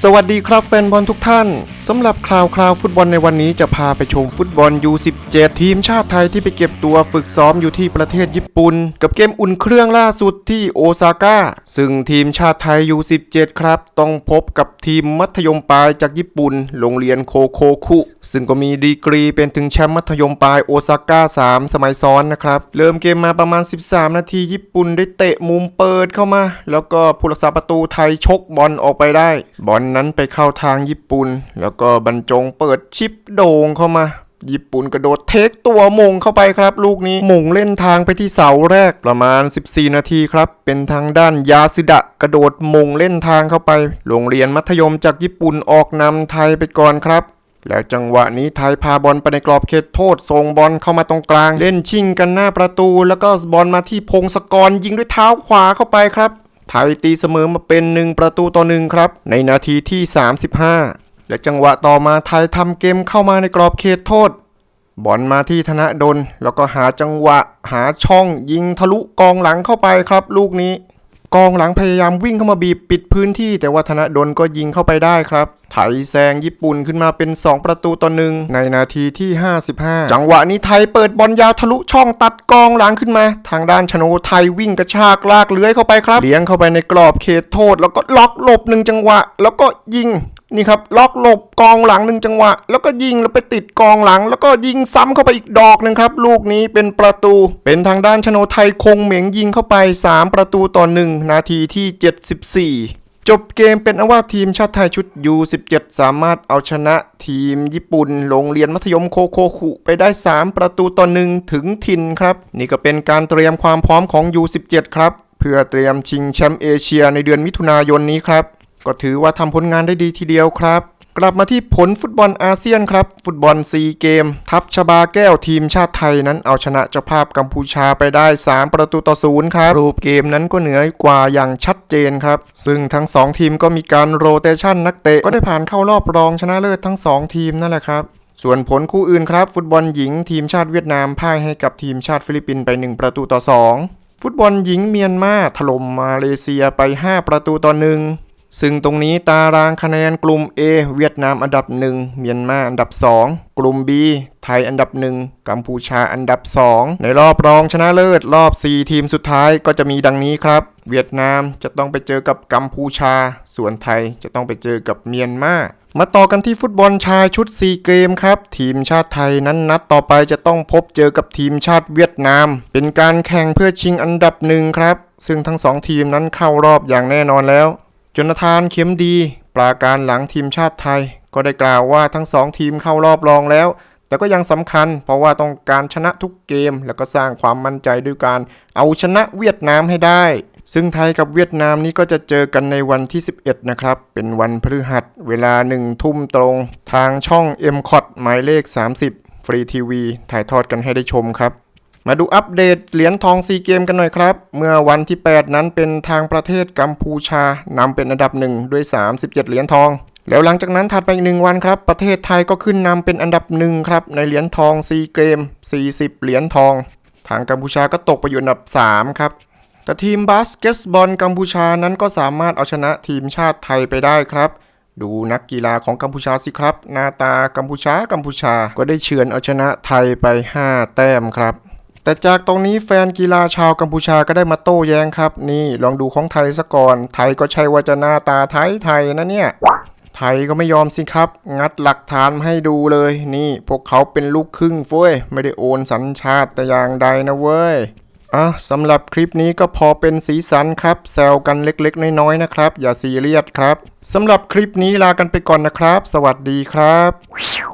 สวัสดีครับแฟนบอลทุกท่านสำหรับคราวคราวฟุตบอลในวันนี้จะพาไปชมฟุตบอล U17 ทีมชาติไทยที่ไปเก็บตัวฝึกซ้อมอยู่ที่ประเทศญี่ปุ่น กับเกมอุ่นเครื่องล่าสุดที่โอซาก้า ซึ่งทีมชาติไทย U17 ครับ ต้องพบกับทีมมัธยมปลายจากญี่ปุ่น โรงเรียนโคโคคุ ซึ่งก็มีดีกรีเป็นถึงแชมป์มัธยมปลายโอซาก้า 3 สมัยซ้อนนะครับ เริ่มเกมมาประมาณ 13 นาทีญี่ปุ่นได้เตะมุมเปิดเข้ามา แล้วก็ผู้รักษาประตูไทยชกบอลออกไปได้ บอลนั้นไปเข้าทางญี่ปุ่นแล้วก็บรรจงเปิดชิปโด่งเข้ามา ญี่ปุ่นกระโดดเทคตัวมงเข้าไปครับ ลูกนี้มงเล่นทางไปที่เสาแรกประมาณ 14 นาทีครับ เป็นทางด้านยาสึดะกระโดดมงเล่นทางเข้าไป โรงเรียนมัธยมจากญี่ปุ่นออกนำไทยไปก่อนครับแล้วจังหวะนี้ไทยพาบอลไปในกรอบเขตโทษส่งบอลเข้ามาตรงกลาง เล่นชิงกันหน้าประตู แล้วก็บอลมาที่พงศกรยิงด้วยเท้าขวาเข้าไปครับ ไทยตีเสมอมาเป็นหนึ่งประตูต่อหนึ่งครับ ในนาทีที่ 35 และจังหวะต่อมาไทยทำเกมเข้ามาในกรอบเขตโทษ บอลมาที่ธนดล แล้วก็หาจังหวะหาช่องยิงทะลุกองหลังเข้าไปครับ ลูกนี้ กองหลังพยายามวิ่งเข้ามาบีบปิดพื้นที่ แต่ว่าธนดลก็ยิงเข้าไปได้ครับ ไทยแซงญี่ปุ่นขึ้นมาเป็น 2 ประตูต่อหนึ่งในนาทีที่ 55 จังหวะนี้ไทยเปิดบอลยาวทะลุช่องตัดกองหลังขึ้นมา ทางด้านชโนไทยวิ่งกระชากลากเลื้อยเข้าไปครับเลี้ยงเข้าไปในกรอบเขตโทษ แล้วก็ล็อกหลบหนึ่งจังหวะ แล้วก็ยิง นี่ครับล็อกหลบกองหลังหนึ่งจังหวะ แล้วก็ยิงแล้วไปติดกองหลัง แล้วก็ยิงซ้ำเข้าไปอีกดอกหนึ่งครับลูกนี้เป็นประตู เป็นทางด้านชโนไทยคงเหม็งยิงเข้าไป 3 ประตูต่อ 1 นาทีที่ 74จบเกมเป็นอว่าทีมชาติไทยชุด U17 สามารถเอาชนะทีมญี่ปุ่น โรงเรียนมัธยมโคโคคุไปได้ 3 ประตูต่อหนึ่งถึงถิ่นครับ นี่ก็เป็นการเตรียมความพร้อมของ U17 ครับ เพื่อเตรียมชิงแชมป์เอเชียในเดือนมิถุนายนนี้ครับ ก็ถือว่าทำผลงานได้ดีทีเดียวครับ กลับมาที่ผลฟุตบอลอาเซียนครับ ฟุตบอลซีเกม ทัพชบาแก้วทีมชาติไทยนั้นเอาชนะเจ้าภาพกัมพูชาไปได้ 3 ประตูต่อศูนย์ครับ รูปเกมนั้นก็เหนือกว่าอย่างชัดเจนครับ ซึ่งทั้ง 2 ทีมก็มีการโรเตชันนักเตะก็ได้ผ่านเข้ารอบรองชนะเลิศทั้ง 2 ทีมนั่นแหละครับส่วนผลคู่อื่นครับ ฟุตบอลหญิงทีมชาติเวียดนามพ่ายให้กับทีมชาติฟิลิปปินส์ไป 1 ประตูต่อ 2 ฟุตบอลหญิงเมียนมาถล่มมาเลเซียไป 5 ประตูต่อหนึ่ง ซึ่งตรงนี้ตารางคะแนนกลุ่ม A เวียดนามอันดับ 1 เมียนมาอันดับ 2 กลุ่ม B ไทยอันดับ 1 กัมพูชาอันดับ 2 ในรอบรองชนะเลิศรอบ 4 ทีมสุดท้ายก็จะมีดังนี้ครับ เวียดนามจะต้องไปเจอกับกัมพูชา ส่วนไทยจะต้องไปเจอกับเมียนมามาต่อกันที่ฟุตบอลชายชุด4เกมครับ ทีมชาติไทยนั้นนัดต่อไปจะต้องพบเจอกับทีมชาติเวียดนาม เป็นการแข่งเพื่อชิงอันดับหนึ่งครับ ซึ่งทั้งสองทีมนั้นเข้ารอบอย่างแน่นอนแล้ว จนทานเข็มดี ปราการหลังทีมชาติไทย ก็ได้กล่าวว่าทั้งสองทีมเข้ารอบรองแล้ว แต่ก็ยังสำคัญ เพราะว่าต้องการชนะทุกเกม แล้วก็สร้างความมั่นใจด้วยการเอาชนะเวียดนามให้ได้ ซึ่งไทยกับเวียดนามนี้ก็จะเจอกันในวันที่ 11 นะครับ เป็นวันพฤหัส เวลา1ทุ่มตรง ทางช่อง m c o t หมายเลข 30 ฟรีทีวีถ่ายทอดกันให้ได้ชมครับ มาดูอัปเดตเหรียญทองซีเกมกันหน่อยครับ เมื่อวันที่ 8 นั้นเป็นทางประเทศกัมพูชานำเป็นอันดับหนึ่งด้วย 37 เหรียญทอง แล้วหลังจากนั้นถัดไปอีกหนึ่งวันครับ ประเทศไทยก็ขึ้นนำเป็นอันดับหนึ่งครับในเหรียญทองซีเกม 40 เหรียญทอง ทางกัมพูชาก็ตกไปอยู่อันดับ 3 ครับ แต่ทีมบาสเกตบอลกัมพูชานั้นก็สามารถเอาชนะทีมชาติไทยไปได้ครับดูนักกีฬาของกัมพูชาสิครับ หน้าตากัมพูชากัมพูชาก็ได้เฉือนเอาชนะไทยไป 5 แต้มครับ แต่จากตรงนี้แฟนกีฬาชาวกัมพูชาก็ได้มาโต้แย้งครับ นี่ลองดูของไทยซะก่อน ไทยก็ใช่ว่าจะหน้าตาไทยไทยนะเนี่ย ไทยก็ไม่ยอมสิครับ งัดหลักฐานให้ดูเลย นี่พวกเขาเป็นลูกครึ่งเฟ้ย ไม่ได้โอนสัญชาติแต่อย่างใดนะเว้ยอะสำหรับคลิปนี้ก็พอเป็นสีสันครับ แซวกันเล็กๆ น้อยๆนะครับ อย่าซีเรียสครับสำหรับคลิปนี้ลากันไปก่อนนะครับ สวัสดีครับ